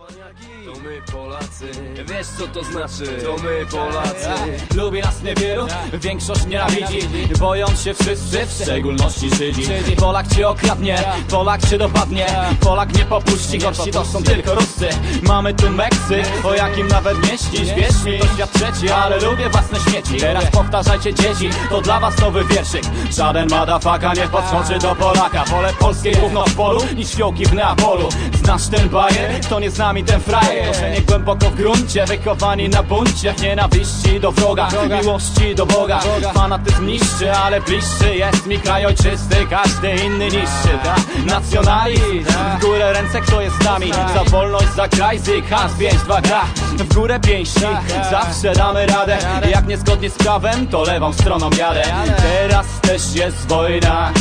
To my Polacy. Wiesz co to znaczy? To my Polacy. Lubi nas niewielu, większość nienawidzi Boją się wszyscy, w szczególności Żydzi. Polak cię okradnie, Polak cię dopadnie. Polak nie popuści, gorsi to są tylko Ruscy. Mamy tu Meksyk, o jakim nawet nie śnisz Wierz mi, to świat trzeci, ale lubię własne śmieci. Teraz powtarzajcie dzieci, to dla was nowy wierszyk. Żaden madafaka nie podskoczy do Polaka. Wolę polskie gówno w polu, niż fiołki w Neapolu. Znasz ten bajer? To nie z nami ten frajer. Korzenie głęboko w gruncie, wychowani na buncie nienawiści do wroga, miłości do Boga. Fanatyzm niszczy, ale bliższy jest mi kraj ojczysty Każdy inny niższy, da? Nacjonalizm. W górę ręce, kto jest z nami? Za wolność, za kraj, zyk, has, pięć, dwa, gra W górę pięści, zawsze damy radę. Jak niezgodnie z prawem, to lewą stroną jadę. Teraz też jest wojna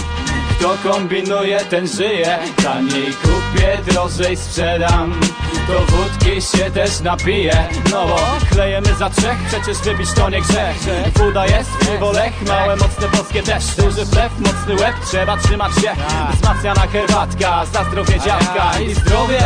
kto kombinuje, ten żyje. Taniej kupię, drożej sprzedam. To wódki się też napije. No bo klejemy za trzech, przecież wypić to nie grzech. Woda jest, piwo lech, małe mocne polskie też. Duży wlew, mocny łeb, trzeba trzymać się. Wzmacniana herbatka, za zdrowie dziadka I zdrowie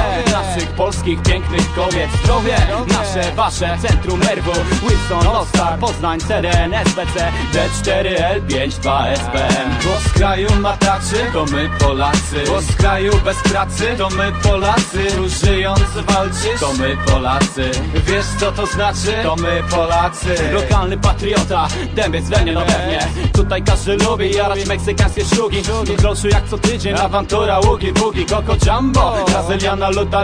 polskich pięknych kobiet. Zdrowie nasze, wasze, centrum nerwu. Wilson, Lostar, Poznań, CDN, SBC D4L5, 2SBM Głos kraju mataczy, to my Polacy. Głos kraju bez pracy, to my Polacy. Żyjąc walczysz, to my Polacy. Wiesz co to znaczy? To my Polacy. Lokalny patriota, dębiec we mnie, no pewnie. Tutaj każdy lubi jarać meksykańskie szlugi Tu groszu jak co tydzień, awantura, ługi, bugi, koko jumbo. Brazyliana, luta,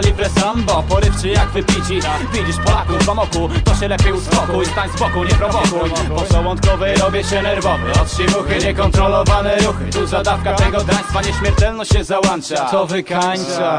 libre sambo Porywczy jak wypici, widzisz Polaków w amoku To się lepiej uspokój, stań z boku, nie prowokuj. Pożołądkowy robię się nerwowy. Od niekontrolowane ruchy. Duża dawka tego draństwa, nieśmiertelność się załącza. To wykańcza